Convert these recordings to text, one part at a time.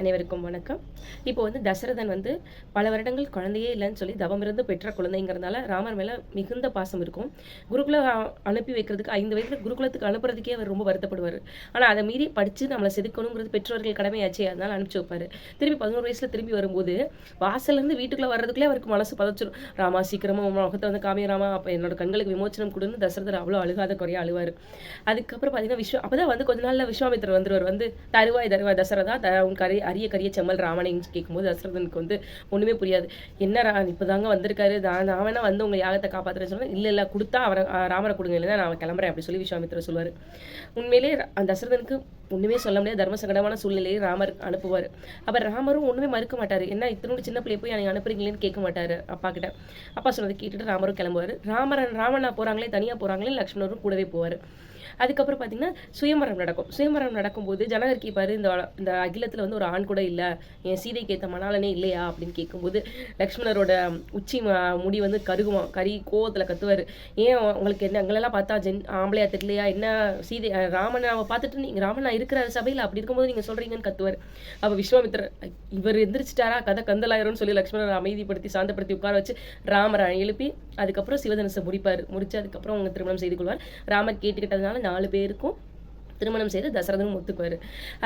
அனைவருக்கும் வணக்கம். இப்போ வந்து தசரதன் வந்து பல வருடங்கள் குழந்தையே இல்லைன்னு சொல்லி தவம் இருந்து பெற்ற குழந்தைங்கிறதுனால ராமர் மேலே மிகுந்த பாசம் இருக்கும். குருகுல அனுப்பி வைக்கிறதுக்கு ஐந்து வயதில் குருகுலத்துக்கு அனுப்புறதுக்கே அவர் ரொம்ப வருத்தப்படுவார். ஆனால் அதை மீறி படித்து நம்மளை செதுக்கணுங்கிறது பெற்றோர்கள் கடமையாச்சு அதனால அனுப்பிச்சு வைப்பார். திரும்பி பதினோரு வயசில் திரும்பி வரும்போது வாசல்லேருந்து வீட்டுக்குள்ளே வர்றதுக்குள்ளே அவருக்கு மனசு பதச்சிடும் ராமா சீக்கிரமாக முகத்தை வந்து காமிய ராமா. அப்போ என்னோட கண்களுக்கு விமோச்சனம் கொடுன்னு தசரதர் அவ்வளோ அழுகாத குறையாக அழுவார். அதுக்கப்புறம் பார்த்தீங்கன்னா விஸ்வ அப்பதான் வந்து கொஞ்ச நாளில் விஸ்வாமித்திரர் வந்துருவார். வந்து தருவாய் தருவாய் தசரதா த உன் கரி அரிய கரிய செம்மல் ராமனைன்னு கேட்கும்போது தசரதனுக்கு வந்து ஒன்றுமே புரியாது. என்ன ரா இப்போதாங்க வந்திருக்காரு. நான் நான் வேணா வந்து உங்கள் யாகத்தை காப்பாத்துறேன்னு சொன்னால் இல்லை இல்லை கொடுத்தா அவரை ராமரை கொடுங்க. இல்லைன்னா நான் கிளம்புறேன் அப்படி சொல்லி விஸ்வாமித்திரர் சொல்லுவார். உண்மையிலே அந்த தசரதனுக்கு ஒன்றுமே சொல்ல முடியாது. தர்ம சங்கடமான சூழ்நிலையை ராமர் அனுப்புவார். அப்போ ராமரும் ஒன்றுமே மறுக்க மாட்டார். என்ன இத்தனோடு சின்ன பிள்ளைய போய் எனக்கு அனுப்புறீங்களேன்னு கேட்க மாட்டார் அப்பா கிட்ட. அப்பா சொன்னதை கேட்டுட்டு ராமரும் கிளம்புவார். ராமரன் ராமனா போகிறாங்களே தனியாக போகிறாங்களே லக்ஷ்மணரும் கூடவே போவார். அதுக்கப்புறம் பார்த்தீங்கன்னா சுயமரம் நடக்கும். சுயமரம் நடக்கும்போது ஜனகர் கேட்பாரு இந்த இந்த அகிலத்தில் வந்து ஒரு ஆண் கூட இல்லை. என் சீதைக்கு ஏற்ற மணாலனே இல்லையா? அப்படின்னு கேட்கும்போது லக்ஷ்மணரோட உச்சி முடி வந்து கருகுமா கரி கோவத்தில் கத்துவார். ஏன் உங்களுக்கு என்ன எங்களெல்லாம் பார்த்தா ஜென் ஆம்பளையா தெரியலையா? என்ன சீதை ராமன் ராமனை பார்த்துட்டு நீங்கள் ராமன் நான் இருக்கிற சபையில் அப்படி இருக்கும்போது நீங்கள் சொல்கிறீங்கன்னு கத்துவார். அப்போ விஸ்வாமித்திரர் இவர் எந்திரிச்சிட்டாரா? கதை கந்தலாயிரம்னு சொல்லி லக்ஷ்மணரை அமைதிப்படுத்தி சாந்தப்படுத்தி உட்கார வச்சு ராமரை எழுப்பி அதுக்கப்புறம் சிவதனுசை முடிப்பார். முடிச்சு அதுக்கப்புறம் அவங்க திருமணம் செய்து கொள்வார். ராமர் கேட்டுக்கிட்டதுனால நாலு பேருக்கும் திருமணம் செய்து தசரதனும் ஒத்துக்குவார்.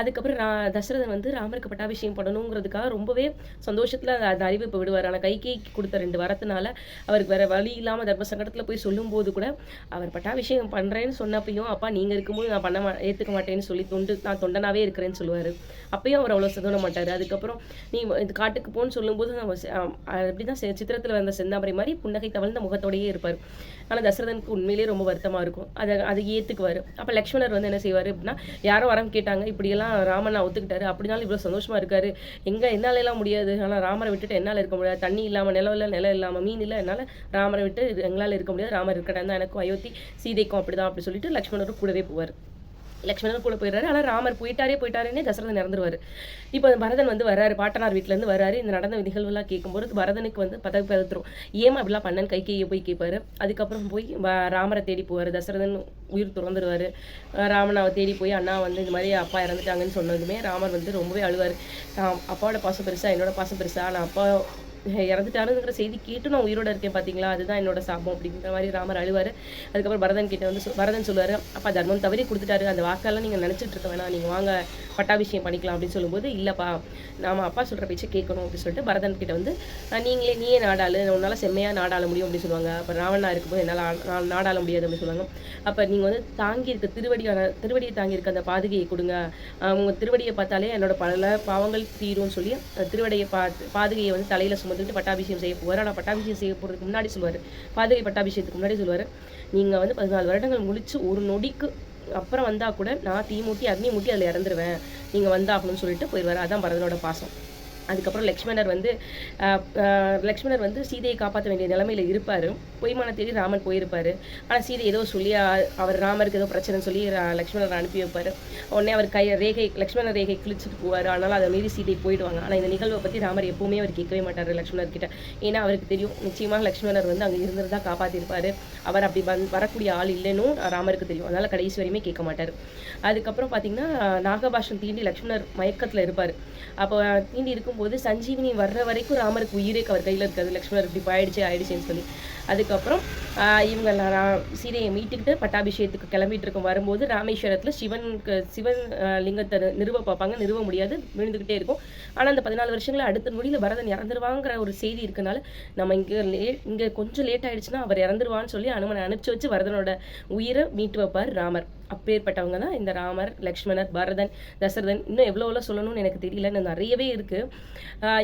அதுக்கப்புறம் ரா தசரதன் வந்து ராமருக்கு பட்டாபிஷேகம் பண்ணணுங்கிறதுக்காக ரொம்பவே சந்தோஷத்தில் அந்த அறிவிப்பு விடுவார். ஆனால் கைகை கொடுத்த ரெண்டு வரத்தினால அவருக்கு வேற வழி இல்லாமல் தர்ம சங்கடத்தில் போய் சொல்லும்போது கூட அவர் பட்டாபிஷேகம் பண்ணுறேன்னு சொன்னப்பையும் அப்பா நீங்கள் இருக்கும்போது நான் பண்ண மா ஏற்றுக்க மாட்டேன்னு சொல்லி தொண்டு நான் தொண்டனாவே இருக்கிறேன்னு சொல்லுவார். அப்பயும் அவர் அவ்வளோ சதோட மாட்டார். அதுக்கப்புறம் நீ இந்த காட்டுக்கு போன்னு சொல்லும்போது நம்ம அப்படி தான் சித்திரத்தில் வந்த செந்தாமரை மாதிரி புன்னகை தவழ்ந்த முகத்தோடயே இருப்பார். ஆனால் தசரதனுக்கு உண்மையிலேயே ரொம்ப வருத்தமாக இருக்கும். அதை அதை ஏற்றுக்குவார் அப்போ லக்ஷ்மணர் வந்து என்ன செய்வார்? அப்படின்னா யாரோ வரம் கேட்டாங்க இப்படியெல்லாம் ராமன் ஒத்துக்கிட்டாரு அப்படினாலும் இவ்வளோ சந்தோஷமா இருக்காரு. எங்க என்னால எல்லாம் முடியாது. ஆனால் ராமரை விட்டுட்டு என்னால் இருக்க முடியாது. தண்ணி இல்லாமல் நிலம் இல்லை நிலம் இல்லாமல் மீன் இல்லை என்னால் ராமரை விட்டு எங்களால் இருக்க முடியாது. ராமர் இருக்கடா தான் எனக்கும் அயோத்தி சீதைக்கும் அப்படிதான் அப்படி சொல்லிட்டு லக்ஷ்மணரும் கூடவே போவார். லக்ஷ்மணன் கூட போயிடுறாரு. ஆனால் ராமர் போயிட்டாரே போயிட்டாருன்னே தசரதன் இறந்துருவாரு. இப்போ பரதன் வந்து வராரு பாட்டனார் வீட்டிலேருந்து இருந்து வராரு இந்த நடந்த நிகழ்வுலாம் கேட்கும்போது பரதனுக்கு வந்து பதவி பதத்துரும். ஏமா அப்படிலாம் பண்ணன் கைகையை போய் கேட்பாரு அதுக்கப்புறம் போய் ராமரை தேடி போவார். தசரதன் உயிர் துறந்துருவார். ராமனாவை தேடி போய் அண்ணா வந்து இந்த மாதிரி அப்பா இறந்துட்டாங்கன்னு சொன்னதுமே ராமர் வந்து ரொம்பவே அழுவார். அப்பாவோட பாசம் பெருசா என்னோட பாசம் பெருசா நான் அப்பா இறந்துட்டாருங்கிற செய்தி கேட்டு நான் உயிரோட இருக்கேன் பாத்தீங்களா? அதுதான் என்னோட சாபம் அப்படிங்கிற மாதிரி ராமர் அழுவாரு. அதுக்கப்புறம் பரதன் கிட்ட வந்து பரதன் சொல்லுவாரு அப்பா தர்மம் தவறி கொடுத்துட்டாரு. அந்த வாக்கெல்லாம் நீங்க நினைச்சிட்டு இருக்க வேணாம். நீங்க வாங்க பட்டாபிஷேகம் பண்ணிக்கலாம் அப்படின்னு சொல்லும்போது இல்லப்பா நாம அப்பா சொல்ற பேச்சை கேட்கணும் அப்படின்னு சொல்லிட்டு பரதன் கிட்ட வந்து நீங்களே நீயே நாடாளு. உன்னால செம்மையா நாடாள முடியும் அப்படின்னு சொல்லுவாங்க. அப்ப ராவணா இருக்கும்போது என்னால் நாடாள முடியாது அப்படின்னு சொல்லுவாங்க. அப்ப நீங்க வந்து தாங்கி இருக்க திருவடியான திருவடியை தாங்கி இருக்க அந்த பாதுகையை கொடுங்க. அஹ் உங்க திருவடியை பார்த்தாலே என்னோட பல பாவங்கள் தீரும்னு சொல்லி திருவடியை பா பாதுகையை வந்து தலையில முதல்ட்டு பட்டாபிஷேகம் செய்ய போவார். ஆனால் பட்டாபிஷேகம் செய்ய போகிறதுக்கு முன்னாடி சொல்லுவார். பாதுகை பட்டாபிஷேகத்துக்கு முன்னாடி சொல்லுவார். நீங்கள் வந்து பதினாலு வருடங்கள் முடிச்சு ஒரு நொடிக்கு அப்புறம் வந்தால் கூட நான் தீ மூட்டி அக்னி மூட்டி அதில் இறந்துருவேன். நீங்கள் வந்தாகணும்னு சொல்லிட்டு போயிடுவார் அதான் பரதனோட பாசம். அதுக்கப்புறம் லக்ஷ்மணர் வந்து லக்ஷ்மணர் வந்து சீதையை காப்பாற்ற வேண்டிய நிலைமையில் இருப்பார். பொய்மான தேடி ராமன் போயிருப்பார். ஆனால் சீதை ஏதோ சொல்லி அவர் ராமருக்கு ஏதோ பிரச்சனை சொல்லி லக்ஷ்மணர் அனுப்பி வைப்பார். உடனே அவர் கை ரேகை லக்ஷ்மணர் ரேகை கிழிச்சிட்டு போவார். ஆனால் அதை மீறி சீதை போயிடுவாங்க. ஆனால் இந்த நிகழ்வை பற்றி ராமர் எப்பவுமே அவர் கேட்கவே மாட்டார் லக்ஷ்மணர் கிட்ட ஏன்னா அவருக்கு தெரியும் நிச்சயமாக லக்ஷ்மணர் வந்து அங்கே இருந்திருந்தா காப்பாற்றிருப்பார் அவர் அப்படி வந் வரக்கூடிய ஆள் இல்லைன்னு ராமருக்கு தெரியும். அதனால் கடைசி வரையுமே கேட்க மாட்டார். அதுக்கப்புறம் பார்த்தீங்கன்னா நாகபாஷன் தீண்டி லக்ஷ்மணர் மயக்கத்தில் இருப்பார். அப்போ தீண்டி இருக்கும் போது சஞ்சீவினி வர்ற வரைக்கும் ராமருக்கு உயிரே அவர் கையில் இருக்காது லக்ஷ்மணர் இப்படி ஆயிடுச்சு ஆயிடுச்சுன்னு சொல்லி. அதுக்கப்புறம் இவங்க ரா- சீதையை மீட்டுக்கிட்டு பட்டாபிஷேகத்துக்கு கிளம்பிட்டு இருக்கும். வரும்போது ராமேஸ்வரத்தில் சிவனுக்கு சிவன் லிங்கத்தை நிறுவ பார்ப்பாங்க. நிறுவ முடியாது விழுந்துக்கிட்டே இருக்கும். ஆனால் அந்த பதினாலு வருஷங்களை அடுத்த நொடியில பரதன் இறந்துருவாங்கிற ஒரு செய்தி இருக்கனால நம்ம இங்கே லே இங்கே கொஞ்சம் லேட் ஆயிடுச்சுன்னா அவர் இறந்துருவான்னு சொல்லி அனுமனை அனுப்பிச்சு வச்சு பரதனோட உயிரை மீட்டு வைப்பார் ராமர். அப்பேற்பட்டவங்க தான் இந்த ராமர் லக்ஷ்மணர் பரதன் தசரதன். இன்னும் எவ்வளோ எவ்வளோ சொல்லணும்னு எனக்கு தெரியல நிறையவே இருக்குது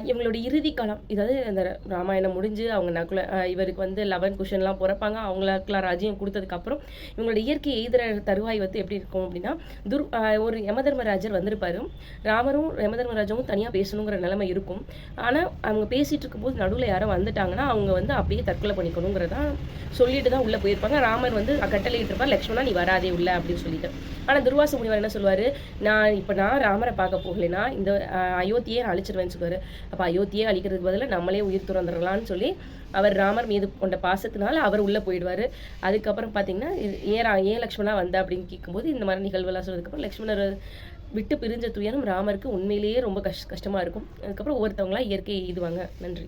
இவங்களோட இறுதி காலம் இதாவது இந்த ராமாயணம் முடிஞ்சு அவங்க நகுல இவருக்கு வந்து லவன் குஷன்லாம் பிறப்பாங்க. அவங்களுக்குலாம் ராஜ்யம் கொடுத்ததுக்கப்புறம் இவங்களோட இயற்கை எய்துற தருவாய் வந்து எப்படி இருக்கும் அப்படின்னா துர் ஒரு யமதர்மராஜர் வந்திருப்பாரு. ராமரும் யமதர்மராஜாவும் தனியாக பேசணுங்கிற நிலைமை இருக்கும். ஆனால் அவங்க பேசிகிட்டு இருக்கும்போது நடுவில் யாரோ வந்துட்டாங்கன்னா அவங்க வந்து அப்படியே தற்கொலை பண்ணிக்கணுங்கிறதா சொல்லிட்டு தான் உள்ளே போயிருப்பாங்க. ராமர் வந்து கட்டளையிட்டு இருப்பார் லக்ஷ்மணா நீ வராதே உள்ள அப்படின்னு சொல்லிட்டு. ஆனால் துர்வாச முனிவர் என்ன சொல்லுவார்? நான் இப்போ நான் ராமரை பார்க்க போகலைன்னா இந்த அயோத்தியை அழிச்சிருவேன் அழிச்சிருவேன்னு அப்போ அப்ப அயோத்தியே அழிக்கிறதுக்கு பதிலா நம்மளே உயிர் துறந்துடலாம்னு சொல்லி அவர் ராமர் மீது கொண்ட பாசத்தினால அவர் உள்ளே போயிடுவாரு. அதுக்கப்புறம் பார்த்தீங்கன்னா இது ஏன் ஏன் லக்ஷ்மணா வந்தா அப்படின்னு கேட்கும்போது இந்த மாதிரி நிகழ்வெல்லாம் சொன்னதுக்கப்புறம் லக்ஷ்மணர் விட்டு பிரிஞ்ச துயரம் ராமருக்கு உண்மையிலேயே ரொம்ப கஷ் கஷ்டமாக இருக்கும். அதுக்கப்புறம் ஒவ்வொருத்தவங்களா இயற்கையை எய்துவாங்க. நன்றி.